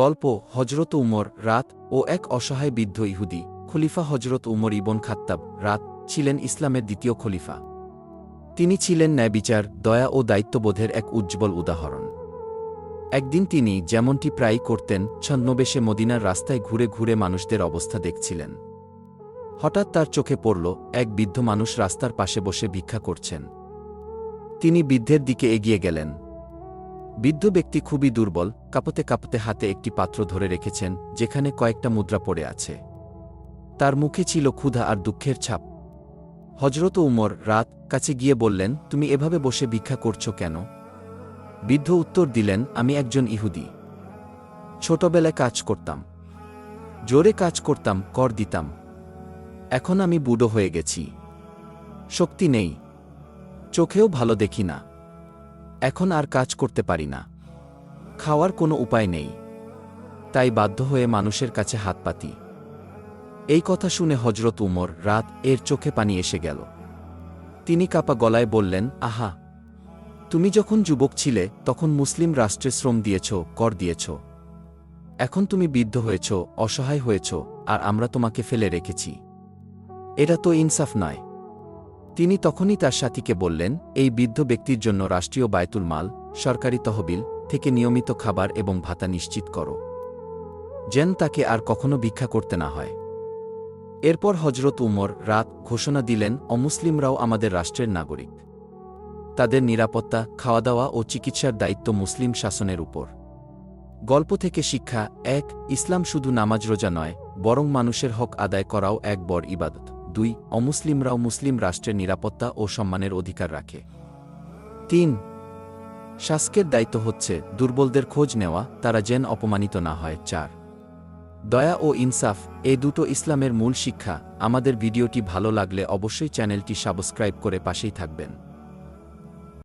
গল্প হজরত উমর রাত ও এক অসহায় বৃদ্ধ ইহুদি, খলিফা হজরত উমর ইবন খাত্তাব রাত ছিলেন ইসলামের দ্বিতীয় খলিফা। তিনি ছিলেন ন্যায়বিচার, দয়া ও দায়িত্ববোধের এক উজ্জ্বল উদাহরণ। একদিন তিনি যেমনটি প্রায়ই করতেন ছন্নবেশে মদিনার রাস্তায় ঘুরে ঘুরে মানুষদের অবস্থা দেখছিলেন। হঠাৎ তার চোখে পড়ল, এক বৃদ্ধ মানুষ রাস্তার পাশে বসে ভিক্ষা করছেন। তিনি বৃদ্ধের দিকে এগিয়ে গেলেন। বৃদ্ধ ব্যক্তি খুবই দুর্বল, কাঁপতে কাঁপতে হাতে একটি পাত্র ধরে রেখেছেন, যেখানে কয়েকটা মুদ্রা পড়ে আছে। তার মুখে ছিল ক্ষুধা আর দুঃখের ছাপ। হজরত উমর রাত কাছে গিয়ে বললেন, তুমি এভাবে বসে ভিক্ষা করছ কেন? বৃদ্ধ উত্তর দিলেন, আমি একজন ইহুদি। ছোটবেলায় কাজ করতাম। জোরে কাজ করতাম, কর দিতাম। এখন আমি বুড়ো হয়ে গেছি। শক্তি নেই। চোখেও ভালো দেখি না। এখন আর কাজ করতে পারি না। খাওয়ার কোনো উপায় নেই। তাই বাধ্য হয়ে মানুষের কাছে হাত পাতি। এই কথা শুনে হজরত উমর রাত এর চোখে পানি এসে গেল। তিনি কাপা গলায় বললেন, আহা! তুমি যখন যুবক ছিলে, তখন মুসলিম রাষ্ট্রে শ্রম দিয়েছ, কর দিয়েছ। এখন তুমি বিদ্ধ হয়েছ, অসহায় হয়েছ, আর আমরা তোমাকে ফেলে রেখেছি। এটা তো ইনসাফ নয়। তিনি তখনই তার সাথীকে বললেন, এই বৃদ্ধ ব্যক্তির জন্য রাষ্ট্রীয় বায়তুল মাল, সরকারি তহবিল থেকে নিয়মিত খাবার এবং ভাতা নিশ্চিত করো। যেন তাকে আর কখনো ভিক্ষা করতে না হয়। এরপর হজরত উমর রাত ঘোষণা দিলেন, অমুসলিমরাও আমাদের রাষ্ট্রের নাগরিক। তাদের নিরাপত্তা খাওয়া দাওয়া ও চিকিৎসার দায়িত্ব মুসলিম শাসনের উপর। গল্প থেকে শিক্ষা, এক, ইসলাম শুধু নামাজ রোজা নয়, বরং মানুষের হক আদায় করাও এক বড় ইবাদত। দুই অমুসলিমরাও মুসলিম রাষ্ট্রের নিরাপত্তা ও সম্মানের অধিকার রাখে। তিন, শাসকের দায়িত্ব হচ্ছে দুর্বলদের খোঁজ নেওয়া, তারা যেন অপমানিত না হয়। চার, দয়া ও ইনসাফ এ দুটো ইসলামের মূল শিক্ষা। আমাদের ভিডিওটি ভালো লাগলে অবশ্যই চ্যানেলটি সাবস্ক্রাইব করে পাশেই থাকবেন।